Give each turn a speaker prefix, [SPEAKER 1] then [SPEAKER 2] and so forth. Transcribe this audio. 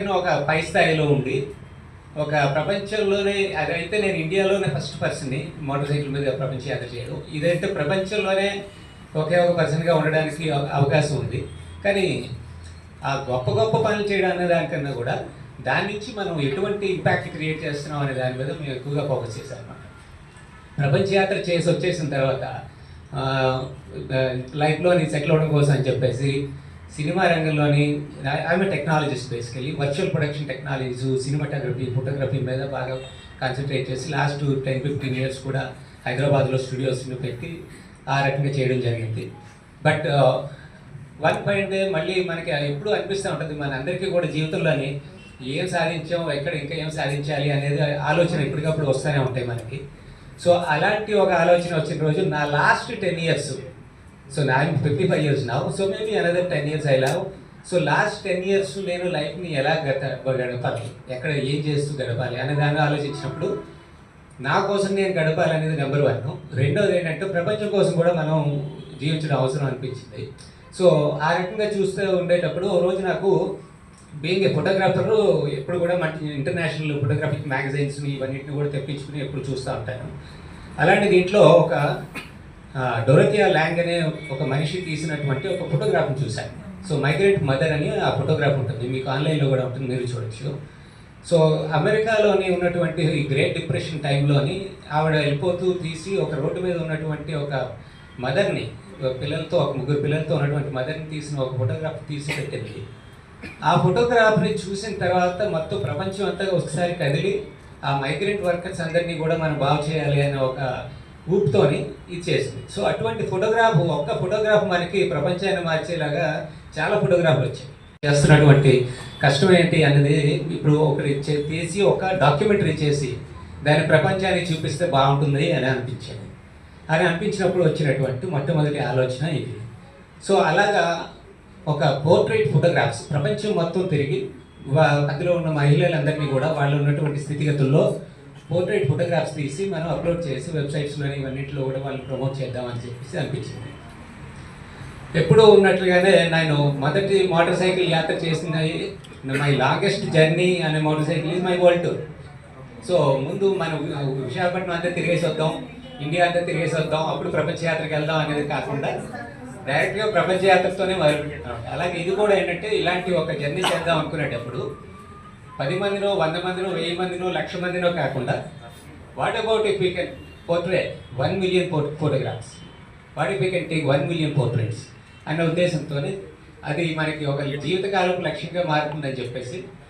[SPEAKER 1] నేను ఒక పై స్థాయిలో ఉండి ఒక ప్రపంచంలోనే అదైతే నేను ఇండియాలోనే ఫస్ట్ పర్సన్ని మోటార్ సైకిల్ మీద ప్రపంచ యాత్ర చేయడం. ఇదైతే ప్రపంచంలోనే ఒకే ఒక పర్సన్గా ఉండడానికి అవకాశం ఉంది. కానీ ఆ గొప్ప గొప్ప పనులు చేయడం అనే దానికన్నా కూడా దాని నుంచి మనం ఎటువంటి ఇంపాక్ట్ క్రియేట్ చేస్తున్నాం అనే దాని మీద మేము ఎక్కువగా ఫోకస్ చేశాం అనమాట ప్రపంచ యాత్ర చేసి వచ్చేసిన తర్వాత లైఫ్లోని సెటిల్ అవడం కోసం అని చెప్పేసి సినిమా రంగంలోని I'm technologist basically virtual production technologies cinematography photography మీద బాగా కాన్సన్ట్రేట్ చేసి లాస్ట్ టెన్ ఫిఫ్టీన్ ఇయర్స్ కూడా హైదరాబాద్లో స్టూడియోస్ని పెట్టి ఆ రకంగా చేయడం జరిగింది. బట్ వన్ పాయింట్ మళ్ళీ మనకి ఎప్పుడు అనిపిస్తూ ఉంటుంది మన అందరికీ కూడా జీవితంలోని ఏం సాధించాం ఎక్కడ ఇంకా ఏం సాధించాలి అనేది ఆలోచన ఎప్పటికప్పుడు వస్తూనే ఉంటాయి మనకి. సో అలాంటి ఒక ఆలోచన వచ్చిన రోజు నా లాస్ట్ టెన్ ఇయర్స్ సో నా ఫిఫ్టీ ఫైవ్ ఇయర్స్ నా so maybe another ten years I love so last ten years నేను లైఫ్ని ఎలా గత గడపాలి? ఎక్కడ ఏం చేస్తూ గడపాలి? అనే దాన్ని ఆలోచించినప్పుడు నా కోసం నేను గడపాలి అనేది నెంబర్ వన్ రెండోది ఏంటంటే ప్రపంచం కోసం కూడా మనం జీవించడం అవసరం అనిపించింది. సో ఆ రకంగా చూస్తూ ఉండేటప్పుడు ఓ రోజు నాకు బీయింగ్ ఏ ఫోటోగ్రాఫర్ ఎప్పుడు కూడా మంచి ఇంటర్నేషనల్ ఫోటోగ్రాఫిక్ మ్యాగజైన్స్ని ఇవన్నింటిని కూడా తెప్పించుకుని ఎప్పుడు చూస్తూ ఉంటాను. అలాంటి దీంట్లో ఒక డొరతియా ల్యాంగ్ అనే ఒక మనిషి తీసినటువంటి ఒక ఫోటోగ్రాఫ్ని చూశాను. సో మైగ్రెంట్ మదర్ అని ఆ ఫోటోగ్రాఫ్ ఉంటుంది. మీకు ఆన్లైన్లో కూడా ఉంటుంది మీరు చూడొచ్చు. సో అమెరికాలోని ఉన్నటువంటి ఈ గ్రేట్ డిప్రెషన్ టైంలోని ఆవిడ వెళ్ళిపోతూ తీసి ఒక రోడ్డు మీద ఉన్నటువంటి ఒక మదర్ని పిల్లలతో ఒక ముగ్గురు పిల్లలతో ఉన్నటువంటి మదర్ని తీసిన ఒక ఫోటోగ్రాఫ్ తీసి పెట్టింది. ఆ ఫోటోగ్రాఫ్ని చూసిన తర్వాత మొత్తం ప్రపంచం అంతా ఒకసారి కదిలి ఆ మైగ్రెంట్ వర్కర్స్ అందరినీ కూడా మనం బాగు చేయాలి అనే ఒక ఊపుతోని ఇచ్చేసింది. సో అటువంటి ఫోటోగ్రాఫ్ ఒక్క ఫోటోగ్రాఫ్ మనకి ప్రపంచాన్ని మార్చేలాగా చాలా ఫోటోగ్రాఫ్లు వచ్చాయి. చేస్తున్నటువంటి కష్టం ఏంటి అనేది ఇప్పుడు ఒకటి తీసి ఒక డాక్యుమెంటరీ చేసి దాన్ని ప్రపంచానికి చూపిస్తే బాగుంటుంది అని అనిపించింది. అని అనిపించినప్పుడు వచ్చినటువంటి మొట్టమొదటి ఆలోచన ఇది. సో అలాగా ఒక పోర్ట్రేట్ ఫోటోగ్రాఫ్స్ ప్రపంచం మొత్తం తిరిగి వా- అందులో ఉన్న మహిళలందరినీ కూడా వాళ్ళు ఉన్నటువంటి స్థితిగతుల్లో పోర్ట్రేట్ ఫోటోగ్రాఫ్స్ తీసి మనం అప్లోడ్ చేసి వెబ్సైట్స్లోని ఇవన్నింటిలో కూడా వాళ్ళు ప్రమోట్ చేద్దామని చెప్పేసి అనిపించింది. ఎప్పుడూ ఉన్నట్లుగానే నేను మొదటి మోటార్ సైకిల్ యాత్ర చేసిన మై లాంగెస్ట్ జర్నీ అనే motor cycle is my world tour. So ముందు మనం విశాఖపట్నం అంతా తిరిగేసి వద్దాం ఇండియా అంతా తిరిగేసి వద్దాం అప్పుడు ప్రపంచ యాత్రకి వెళ్దాం అనేది కాకుండా డైరెక్ట్గా ప్రపంచ యాత్రతోనే మొదలుపెట్టాం అలాగే ఇది కూడా ఏంటంటే ఇలాంటి ఒక జర్నీ చేద్దాం అనుకునేటప్పుడు పది మందినో వంద మందినో వెయ్యి మందినో లక్ష మందినో కాకుండా what about if you can portray one million photographs what if you can take one million portraits అనే ఉద్దేశంతో అది మనకి ఒక జీవితకాలపు లక్ష్యంగా మారుతుందని చెప్పేసి